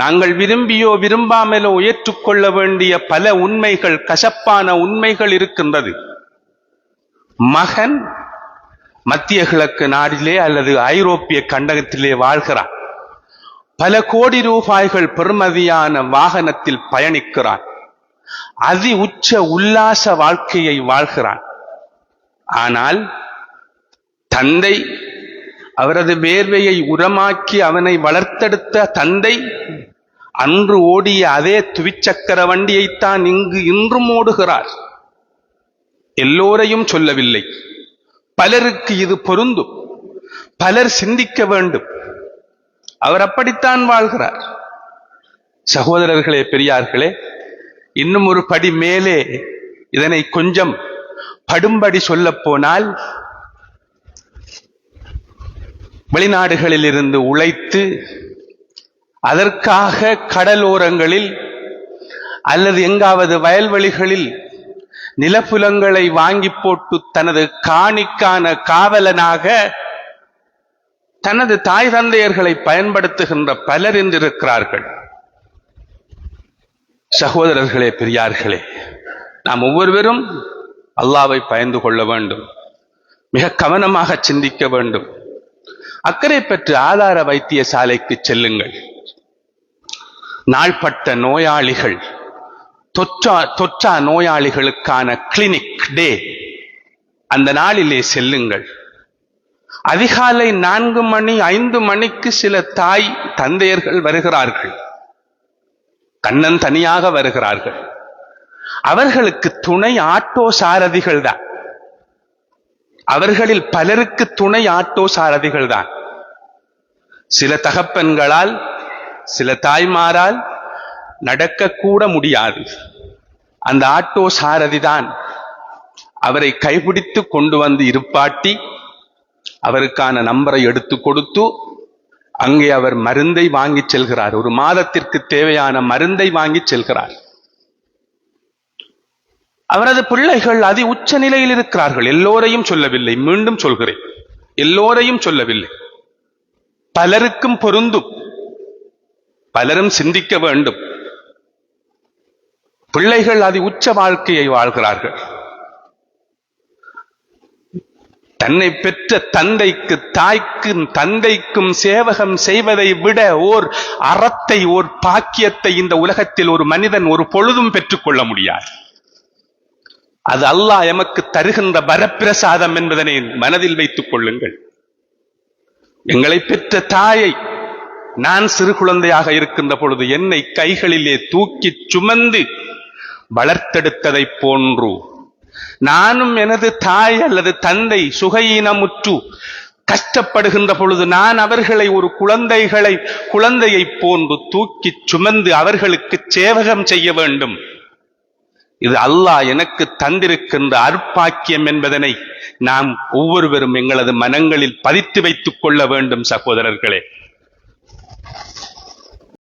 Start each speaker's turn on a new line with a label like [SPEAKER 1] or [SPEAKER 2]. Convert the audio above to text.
[SPEAKER 1] நாங்கள் விரும்பியோ விரும்பாமலோ ஏற்றுக்கொள்ள வேண்டிய பல உண்மைகள் கசப்பான உண்மைகள் இருக்கின்றது. மகன் மத்திய கிழக்கு நாடிலே அல்லது ஐரோப்பிய கண்டகத்திலே வாழ்கிறான். பல கோடி ரூபாய்கள் பெருமதியான வாகனத்தில் பயணிக்கிறான். அதி உச்ச உல்லாச வாழ்க்கையை வாழ்கிறான். ஆனால் தந்தை அவரது வேர்வையை உரமாக்கி அவனை வளர்த்தெடுத்த தந்தை அன்று ஓடிய அதே துவிச்சக்கர வண்டியைத்தான் இங்கு இன்றும் ஓடுகிறார். எல்லோரையும் சொல்லவில்லை. பலருக்கு இது பொருந்தும். பலர் சிந்திக்க வேண்டும். அவர் அப்படித்தான் வாழ்கிறார். சகோதரர்களே பெரியார்களே இன்னும் ஒரு படி மேலே இதனை கொஞ்சம் படும்படி சொல்லப் போனால் வெளிநாடுகளில் இருந்து உழைத்து அதற்காக கடலோரங்களில் அல்லது எங்காவது வயல்வெளிகளில் நிலப்புலங்களை வாங்கி போட்டு தனது காணிக்கான காவலனாக தனது தாய் தந்தையர்களை பயன்படுத்துகின்ற பலர் என்றிருக்கிறார்கள் சகோதரர்களே பெரியார்களே நாம் ஒவ்வொருவரும் அல்லாவை பயந்து கொள்ள வேண்டும் மிக கவனமாக சிந்திக்க வேண்டும். அக்கறை பெற்று ஆதார வைத்தியசாலைக்கு செல்லுங்கள். நாள்பட்ட நோயாளிகள் தொற்றா தொற்றா நோயாளிகளுக்கான கிளினிக் டே அந்த நாளிலே செல்லுங்கள். அதிகாலை நான்கு மணி ஐந்து மணிக்கு சில தாய் தந்தையர்கள் வருகிறார்கள். கண்ணன் தனியாக வருகிறார்கள். அவர்களுக்கு துணை ஆட்டோ சாரதிகள் தான். அவர்களில் பலருக்கு துணை ஆட்டோ சாரதிகள் தான். சில தகப்பன்களால் சில தாய்மாரால் நடக்கக்கூட முடியாது. அந்த ஆட்டோ சாரதி தான் அவரை கைபிடித்து கொண்டு வந்து இருப்பாட்டி அவருக்கான நம்பரை எடுத்து கொடுத்து அங்கே அவர் மருந்தை வாங்கி செல்கிறார். ஒரு மாதத்திற்கு தேவையான மருந்தை வாங்கி செல்கிறார். அவரது பிள்ளைகள் அதி உச்ச நிலையில் இருக்கிறார்கள். எல்லோரையும் சொல்லவில்லை. மீண்டும் சொல்கிறேன். எல்லோரையும் சொல்லவில்லை. பலருக்கும் பொருந்தும். பலரும் சிந்திக்க வேண்டும். பிள்ளைகள் அதி உச்ச வாழ்க்கையை வாழ்கிறார்கள். தன்னை பெற்ற தந்தைக்கு தாய்க்கும் தந்தைக்கும் சேவகம் செய்வதை விட ஓர் அறத்தை ஓர் பாக்கியத்தை இந்த உலகத்தில் ஒரு மனிதன் ஒரு பொழுதும் பெற்றுக்கொள்ள முடியாது. அது அல்லாஹ் எமக்கு தருகின்ற வரப்பிரசாதம் என்பதனை மனதில் வைத்துக் கொள்ளுங்கள். எங்களை பெற்ற தாயை நான் சிறு குழந்தையாக இருக்கின்ற பொழுது என்னை கைகளிலே தூக்கி சுமந்து வளர்த்தெடுத்ததைப் போன்று நானும் எனது தாய் அல்லது தந்தை சுகையினமுற்று கஷ்டப்படுகின்ற பொழுது நான் அவர்களை ஒரு குழந்தைகளை குழந்தையைப் போன்று தூக்கி சுமந்து அவர்களுக்கு சேவகம் செய்ய வேண்டும். இது அல்லாஹ் எனக்கு தந்திருக்கின்ற அற்பாக்கியம் என்பதனை நாம் ஒவ்வொருவரும் எங்களது மனங்களில் பதித்து வைத்துக் கொள்ள வேண்டும் சகோதரர்களே.